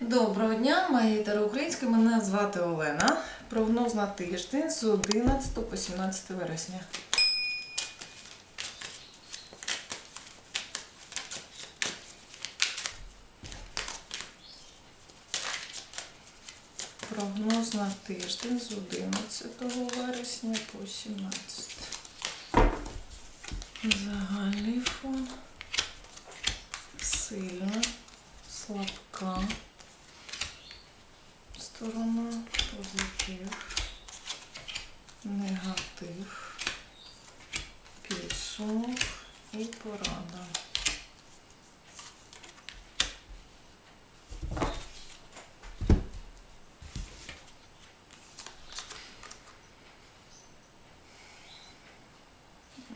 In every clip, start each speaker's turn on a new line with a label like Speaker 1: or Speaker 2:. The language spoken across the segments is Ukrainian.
Speaker 1: Доброго дня, мої українські. Мене звати Олена. Прогноз на тиждень з 11 по 17 вересня. Прогноз на тиждень з 11 вересня по 17. Загальний фон. Сильна, слабка сторона, позитив, негатив, підсумок і порада.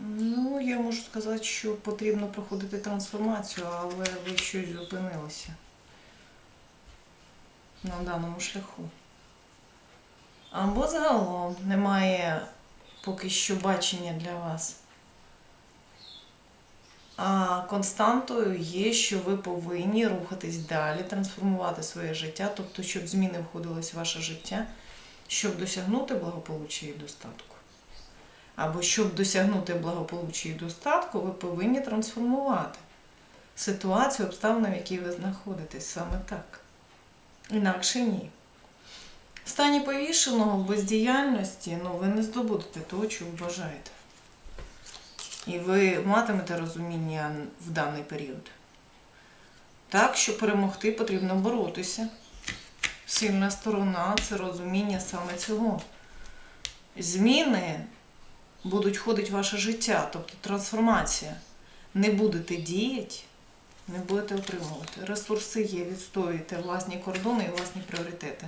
Speaker 1: Ну, я можу сказати, що потрібно проходити трансформацію, але ви щось зупинилися на даному шляху. Або загалом немає поки що бачення для вас. А константою є, що ви повинні рухатись далі, трансформувати своє життя, тобто, щоб зміни входились в ваше життя, щоб досягнути благополуччя і достатку. Або щоб досягнути благополуччя і достатку, ви повинні трансформувати ситуацію, обставини, в якій ви знаходитесь саме так. Інакше ні. В стані повішеного бездіяльності ну, ви не здобудете того, чого бажаєте. І ви матимете розуміння в даний період. Так, щоб перемогти, потрібно боротися. Сильна сторона це розуміння саме цього. Зміни будуть входити в ваше життя, тобто трансформація. Не будете діяти, не будете отримувати. Ресурси є, відстоюєте власні кордони і власні пріоритети,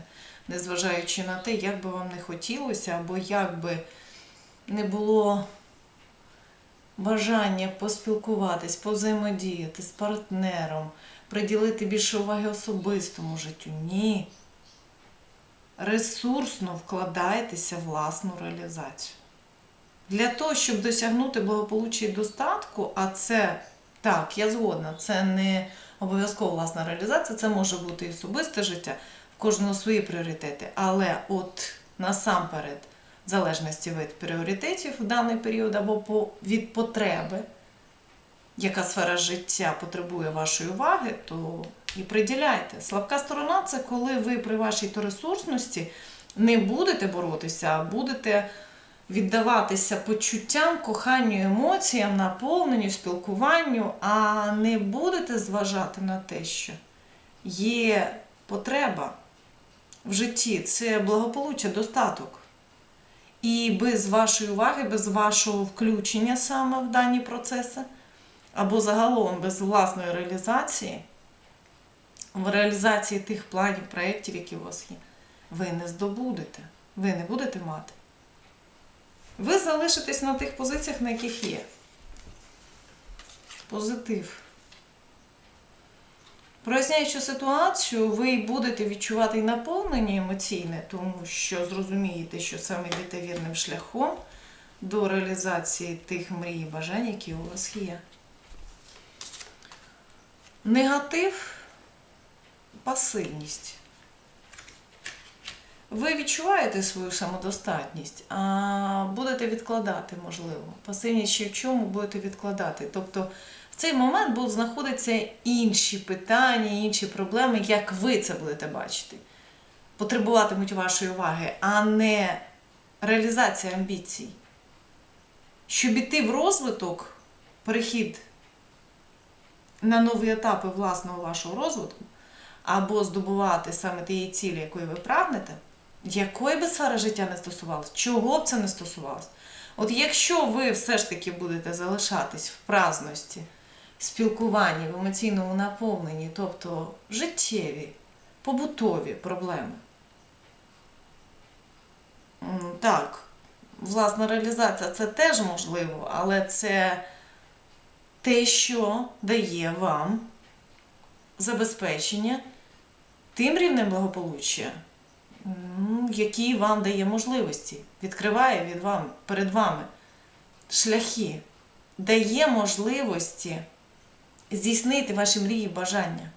Speaker 1: незважаючи на те, як би вам не хотілося, або як би не було бажання поспілкуватись, повзаємодіяти з партнером, приділити більше уваги особистому життю. Ні. Ресурсно вкладайтеся в власну реалізацію. Для того, щоб досягнути благополуччя і достатку, а це так, я згодна, це не обов'язково власна реалізація, це може бути і особисте життя, в кожного свої пріоритети. Але от насамперед, залежності від пріоритетів в даний період або по, від потреби, яка сфера життя потребує вашої уваги, то і приділяйте. Слабка сторона це коли ви при вашій ресурсності не будете боротися, а будете віддаватися почуттям, коханню, емоціям, наповненню, спілкуванню, а не будете зважати на те, що є потреба в житті, це благополуччя, достаток. І без вашої уваги, без вашого включення саме в дані процеси, або загалом без власної реалізації, в реалізації тих планів, проєктів, які у вас є, ви не здобудете, ви не будете мати ви залишитесь на тих позиціях, на яких є. Позитив. Проясняючи ситуацію, ви будете відчувати наповнення емоційне, тому що зрозумієте, що саме йдете вірним шляхом до реалізації тих мрій і бажань, які у вас є. Негатив пасивність. Ви відчуваєте свою самодостатність, а будете відкладати, можливо. Пасивність ще в чому будете відкладати. Тобто в цей момент будуть знаходитися інші питання, інші проблеми, як ви це будете бачити. Потребуватимуть вашої уваги, а не реалізація амбіцій. Щоб іти в розвиток, перехід на нові етапи власного вашого розвитку, або здобувати саме тієї цілі, якої ви прагнете якої би сфери життя не стосувалось, чого б це не стосувалось. От якщо ви все ж таки будете залишатись в праздності, спілкуванні, в емоційному наповненні, тобто життєві, побутові проблеми, так, власна реалізація це теж можливо, але це те, що дає вам забезпечення тим рівнем благополуччя який вам дає можливості, відкриває від вам, перед вами шляхи, дає можливості здійснити ваші мрії і бажання.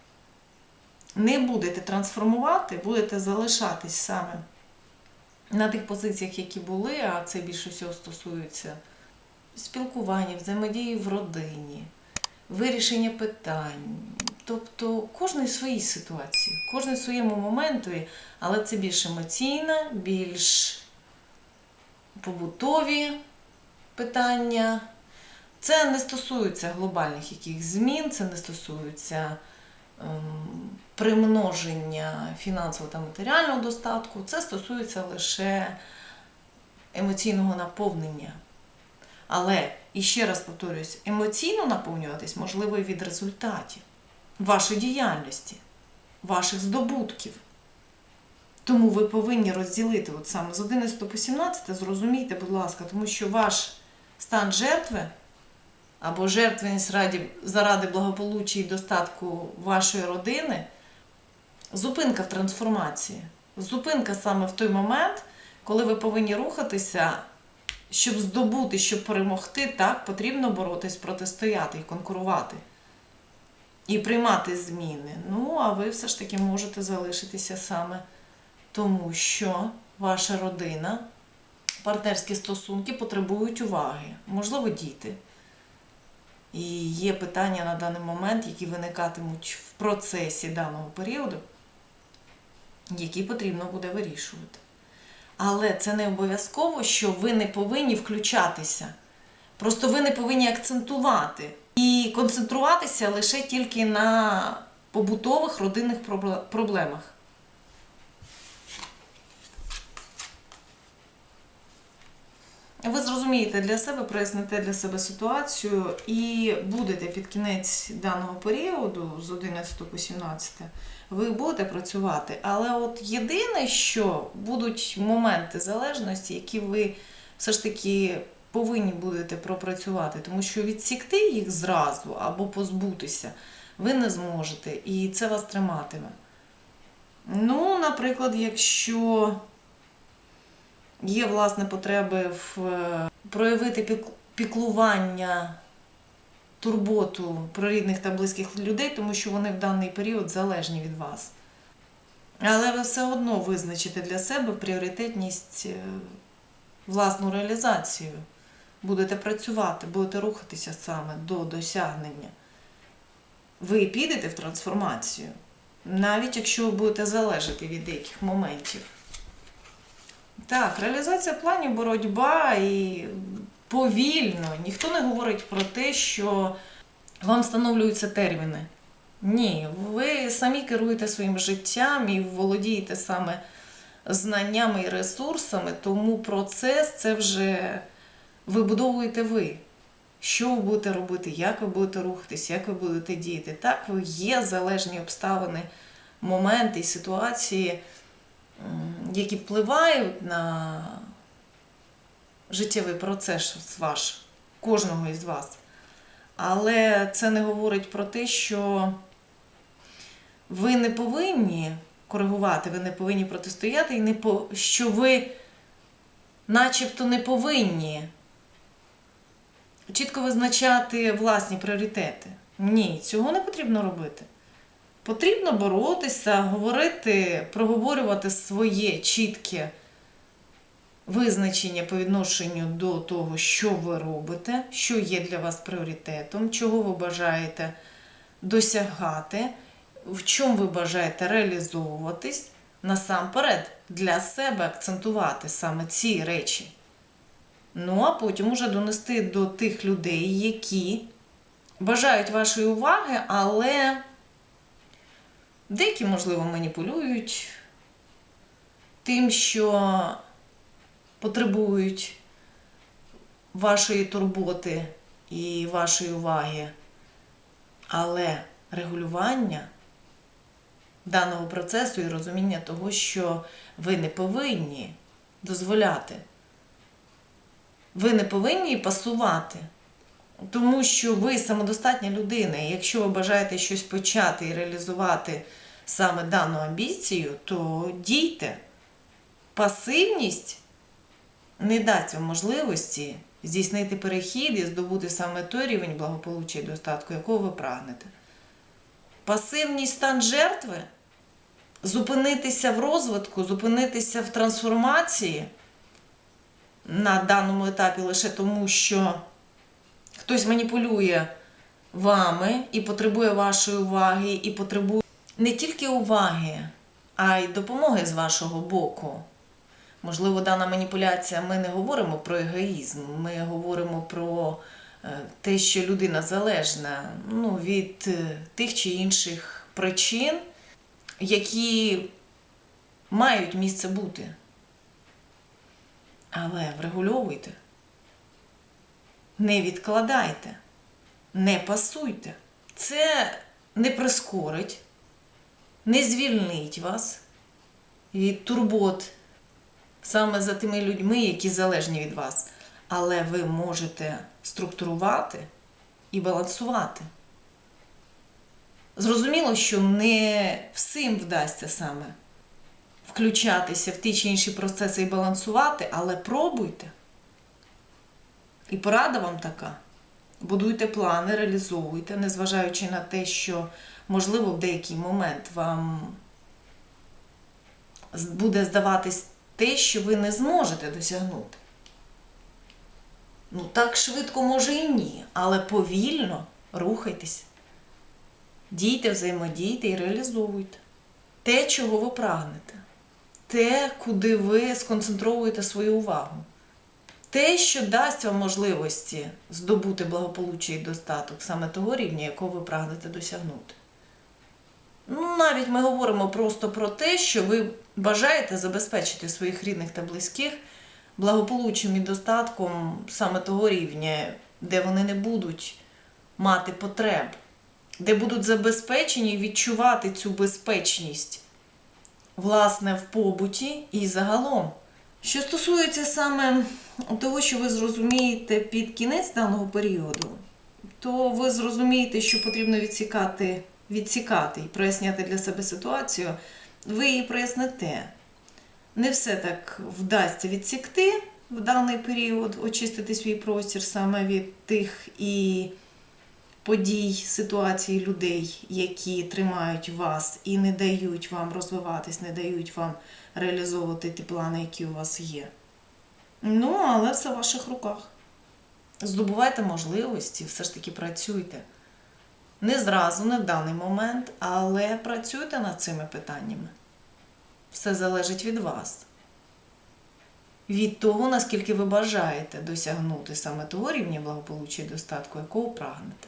Speaker 1: не будете трансформувати, будете залишатись саме на тих позиціях, які були, а це більше всього стосується спілкування, взаємодії в родині, вирішення питань. Тобто кожний в своїй ситуації, кожен своєму моментові, але це більш емоційна, більш побутові питання. Це не стосується глобальних яких змін, це не стосується ем, примноження фінансового та матеріального достатку, це стосується лише емоційного наповнення. Але, і ще раз повторюсь, емоційно наповнюватись можливо і від результатів вашої діяльності, ваших здобутків. Тому ви повинні розділити от саме з 11 по 17, зрозумійте, будь ласка, тому що ваш стан жертви або жертвеність заради благополуччя і достатку вашої родини зупинка в трансформації. Зупинка саме в той момент, коли ви повинні рухатися, щоб здобути, щоб перемогти, так, потрібно боротись, протистояти і конкурувати. І приймати зміни. Ну, а ви все ж таки можете залишитися саме тому, що ваша родина, партнерські стосунки потребують уваги, можливо, діти. І є питання на даний момент, які виникатимуть в процесі даного періоду, які потрібно буде вирішувати. Але це не обов'язково, що ви не повинні включатися. Просто ви не повинні акцентувати і концентруватися лише тільки на побутових родинних проблемах. Ви зрозумієте для себе, проясните для себе ситуацію і будете під кінець даного періоду з 11 по 17, ви будете працювати. Але от єдине, що будуть моменти залежності, які ви все ж таки повинні будете пропрацювати, тому що відсікти їх зразу або позбутися ви не зможете, і це вас триматиме. Ну, наприклад, якщо є власне потреби в е, проявити піклування, турботу про рідних та близьких людей, тому що вони в даний період залежні від вас. Але ви все одно визначите для себе пріоритетність е, власну реалізацію. Будете працювати, будете рухатися саме до досягнення. Ви підете в трансформацію, навіть якщо ви будете залежати від деяких моментів. Так, реалізація планів, боротьба і повільно. Ніхто не говорить про те, що вам встановлюються терміни. Ні, ви самі керуєте своїм життям і володієте саме знаннями і ресурсами, тому процес це вже вибудовуєте ви. Що ви будете робити, як ви будете рухатись, як ви будете діяти. Так, є залежні обставини, моменти і ситуації, які впливають на життєвий процес ваш, кожного із вас. Але це не говорить про те, що ви не повинні коригувати, ви не повинні протистояти, і не по... що ви начебто не повинні чітко визначати власні пріоритети. Ні, цього не потрібно робити. Потрібно боротися, говорити, проговорювати своє чітке визначення по відношенню до того, що ви робите, що є для вас пріоритетом, чого ви бажаєте досягати, в чому ви бажаєте реалізовуватись, насамперед для себе акцентувати саме ці речі. Ну, а потім уже донести до тих людей, які бажають вашої уваги, але деякі, можливо, маніпулюють тим, що потребують вашої турботи і вашої уваги. Але регулювання даного процесу і розуміння того, що ви не повинні дозволяти ви не повинні пасувати. Тому що ви самодостатня людина, і якщо ви бажаєте щось почати і реалізувати саме дану амбіцію, то дійте. Пасивність не дасть вам можливості здійснити перехід і здобути саме той рівень благополуччя і достатку, якого ви прагнете. Пасивність стан жертви зупинитися в розвитку, зупинитися в трансформації на даному етапі лише тому, що хтось маніпулює вами і потребує вашої уваги, і потребує не тільки уваги, а й допомоги з вашого боку. Можливо, дана маніпуляція, ми не говоримо про егоїзм, ми говоримо про е, те, що людина залежна ну, від е, тих чи інших причин, які мають місце бути. Але врегульовуйте, не відкладайте, не пасуйте. Це не прискорить, не звільнить вас від турбот саме за тими людьми, які залежні від вас. Але ви можете структурувати і балансувати. Зрозуміло, що не всім вдасться саме включатися в ті чи інші процеси і балансувати, але пробуйте. І порада вам така. Будуйте плани, реалізовуйте, незважаючи на те, що, можливо, в деякий момент вам буде здаватись те, що ви не зможете досягнути. Ну, так швидко може і ні, але повільно рухайтеся. Дійте, взаємодійте і реалізовуйте те, чого ви прагнете, те, куди ви сконцентровуєте свою увагу, те, що дасть вам можливості здобути благополуччя і достаток саме того рівня, якого ви прагнете досягнути. Ну, навіть ми говоримо просто про те, що ви бажаєте забезпечити своїх рідних та близьких благополуччям і достатком саме того рівня, де вони не будуть мати потреб, де будуть забезпечені і відчувати цю безпечність, власне, в побуті і загалом. Що стосується саме того, що ви зрозумієте під кінець даного періоду, то ви зрозумієте, що потрібно відсікати, відсікати і проясняти для себе ситуацію, ви її проясните. Не все так вдасться відсікти в даний період, очистити свій простір саме від тих і подій, ситуацій, людей, які тримають вас і не дають вам розвиватись, не дають вам реалізовувати ті плани, які у вас є. Ну, але все в ваших руках. Здобувайте можливості, все ж таки працюйте. Не зразу, не в даний момент, але працюйте над цими питаннями. Все залежить від вас. Від того, наскільки ви бажаєте досягнути саме того рівня благополуччя і достатку, якого прагнете.